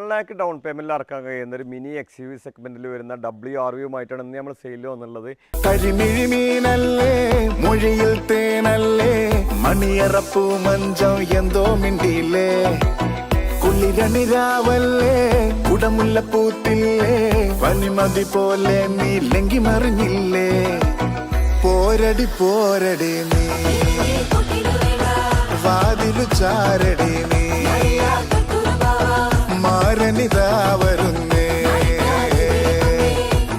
Lakh down പേയ്മെന്റിൽ ഇറക്കാൻ കഴിയുന്ന ഒരു മിനി എക്സ് യു സെഗ്മെന്റിൽ വരുന്ന ഡബ്ല്യു ആർ വിയുമായിട്ടാണ് ഇന്ന് നമ്മൾ സെയിൽ വന്നുള്ളത് മൊഴിയിൽ തേനല്ലേ മണിയറപ്പൂ മഞ്ചം എന്തോ മിണ്ടിയില്ലേ. കുളിരണിരാവല്ലേ കുടമുല്ലപ്പൂത്തില്ലേ പനിമതി പോലെ നീ ലങ്കി മറിഞ്ഞില്ലേ. പോരടി പോരടി നീ വാതിലു ചാരടി നീ. മാരനിതാ വരുന്നേ.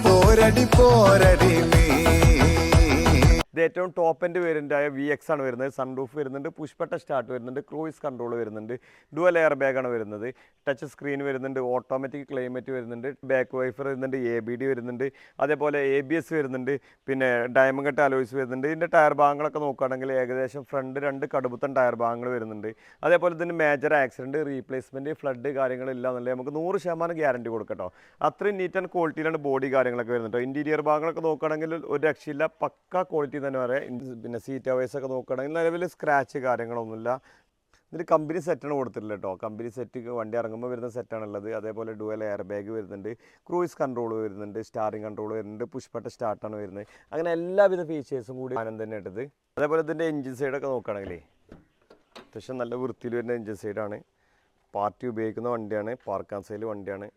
പോരടി പോരടി നീ. ഇത് ഏറ്റവും top end variant V X ആണ് വരുന്നത്. സൺറൂഫ് വരുന്നുണ്ട് പുഷ്പട്ട സ്റ്റാർട്ട് വരുന്നുണ്ട് ക്രൂയിസ് കൺട്രോൾ വരുന്നുണ്ട് ഡുവൽ എയർ ബാഗാണ് വരുന്നത്. ടച്ച് സ്ക്രീൻ വരുന്നുണ്ട് ഓട്ടോമാറ്റിക് ക്ലൈമറ്റ് വരുന്നുണ്ട് ബാക്ക് വൈഫർ വരുന്നുണ്ട് എ ബി ഡി വരുന്നുണ്ട് അതേപോലെ എ ബി എസ് വരുന്നുണ്ട് പിന്നെ ഡയമണ്ട് കട്ട് അലോയ്സ് വരുന്നുണ്ട്. ഇതിന്റെ ടയർ ഭാഗങ്ങളൊക്കെ നോക്കുകയാണെങ്കിൽ ഏകദേശം ഫ്രണ്ട് രണ്ട് കടുപ്പത്തൻ ടയർ ഭാഗങ്ങൾ വരുന്നുണ്ട്. അതേപോലെ ഇതിന് മേജർ ആക്സിഡന്റ് റീപ്ലേസ്മെന്റ് ഫ്ലഡ് കാര്യങ്ങളില്ല എന്നുള്ളത് നമുക്ക് നൂറ് ശതമാനം ഗ്യാരണ്ടി കൊടുക്കട്ടോ. അത്രയും നീറ്റ് ആൻഡ് ക്വാളിറ്റിയിലാണ് ബോഡി കാര്യങ്ങളൊക്കെ വരുന്നുണ്ട് ഇന്റീരിയർ ഭാഗങ്ങളൊക്കെ നോക്കുകയാണെങ്കിൽ ഒരു രക്ഷയില്ല പക്ക ക്വാളിറ്റി തന്നെ പറയാം. പിന്നെ സീറ്റ് അവേഴ്സ് ഒക്കെ നോക്കുകയാണെങ്കിൽ നിലവിൽ സ്ക്രാച്ച് കാര്യങ്ങളൊന്നുമില്ല. ഇതിൽ കമ്പനി സെറ്റാണ് കൊടുത്തിട്ടില്ല കേട്ടോ കമ്പനി സെറ്റ് വണ്ടി ഇറങ്ങുമ്പോൾ വരുന്ന സെറ്റാണുള്ളത് അതേപോലെ ഡുവൽ എയർ ബാഗ് വരുന്നുണ്ട് ക്രൂയിസ് കൺട്രോൾ വരുന്നുണ്ട് സ്റ്റാറിംഗ് കൺട്രോൾ വരുന്നുണ്ട് പുഷ്പട്ട സ്റ്റാർട്ടാണ് വരുന്നത്. അങ്ങനെ എല്ലാവിധ ഫീച്ചേഴ്സും കൂടി ആനന്ദം തന്നെ ഇട്ടത്. അതേപോലെ ഇതിന്റെ എഞ്ചിൻ സൈഡൊക്കെ നോക്കുകയാണെങ്കിലേ അത്യാവശ്യം നല്ല വൃത്തിയിൽ വരുന്ന എഞ്ചിൻ സൈഡാണ് പാർട്ടി ഉപയോഗിക്കുന്ന വണ്ടിയാണ് പാർക്കാൻ സൈൽ വണ്ടിയാണ്.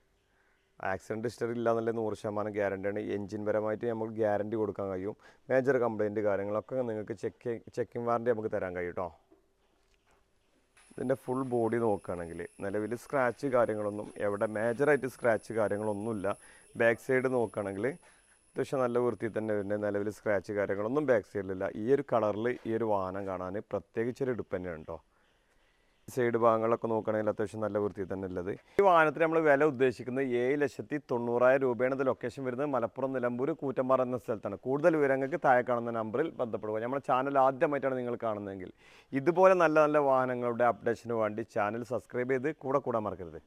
ആക്സിഡന്റ് ഹിസ്റ്ററി ഇല്ല എന്നുള്ള നൂറ് ശതമാനം ഗ്യാരണ്ടിയാണ് എഞ്ചിൻ പരമായിട്ട് നമുക്ക് ഗ്യാരണ്ടി കൊടുക്കാൻ കഴിയും. മേജർ കംപ്ലയിന്റ് കാര്യങ്ങളൊക്കെ നിങ്ങൾക്ക് ചെക്ക് ചെക്കിംഗ് വാറണ്ടി നമുക്ക് തരാൻ കഴിയും കേട്ടോ ഇതിന്റെ ഫുൾ ബോഡി നോക്കുകയാണെങ്കിൽ നിലവിൽ സ്ക്രാച്ച് കാര്യങ്ങളൊന്നും എവിടെ മേജറായിട്ട് സ്ക്രാച്ച് കാര്യങ്ങളൊന്നുമില്ല. ബാക്ക് സൈഡ് നോക്കുകയാണെങ്കിൽ അത്യാവശ്യം നല്ല വൃത്തി തന്നെ വരുന്നത് നിലവിൽ സ്ക്രാച്ച് കാര്യങ്ങളൊന്നും ബാക്ക് സൈഡിലില്ല ഈ ഒരു കളറിൽ ഈ ഒരു വാഹനം കാണാൻ പ്രത്യേകിച്ചൊരു എടുപ്പ് തന്നെയാണ് കേട്ടോ സൈഡ് ഭാഗങ്ങളൊക്കെ നോക്കുകയാണെങ്കിൽ അത്യാവശ്യം നല്ല വൃത്തി തന്നെ ഉള്ളത്. ഈ വാഹനത്തിന് നമ്മൾ വില ഉദ്ദേശിക്കുന്നത് ഏഴ് ലക്ഷത്തി തൊണ്ണൂറായിരം രൂപയാണ്. ഇത് ലൊക്കേഷൻ വരുന്നത് മലപ്പുറം നിലമ്പൂർ കൂറ്റമ്പാറ എന്ന സ്ഥലത്താണ്. കൂടുതൽ വിവരങ്ങൾക്ക് താഴെ കാണുന്ന നമ്പറിൽ ബന്ധപ്പെടുക. നമ്മുടെ ചാനൽ ആദ്യമായിട്ടാണ് നിങ്ങൾ കാണുന്നതെങ്കിൽ ഇതുപോലെ നല്ല നല്ല വാഹനങ്ങളുടെ അപ്ഡേഷന് വേണ്ടി ചാനൽ സബ്സ്ക്രൈബ് ചെയ്ത് കൂടെ കൂടാൻ മറക്കരുത്.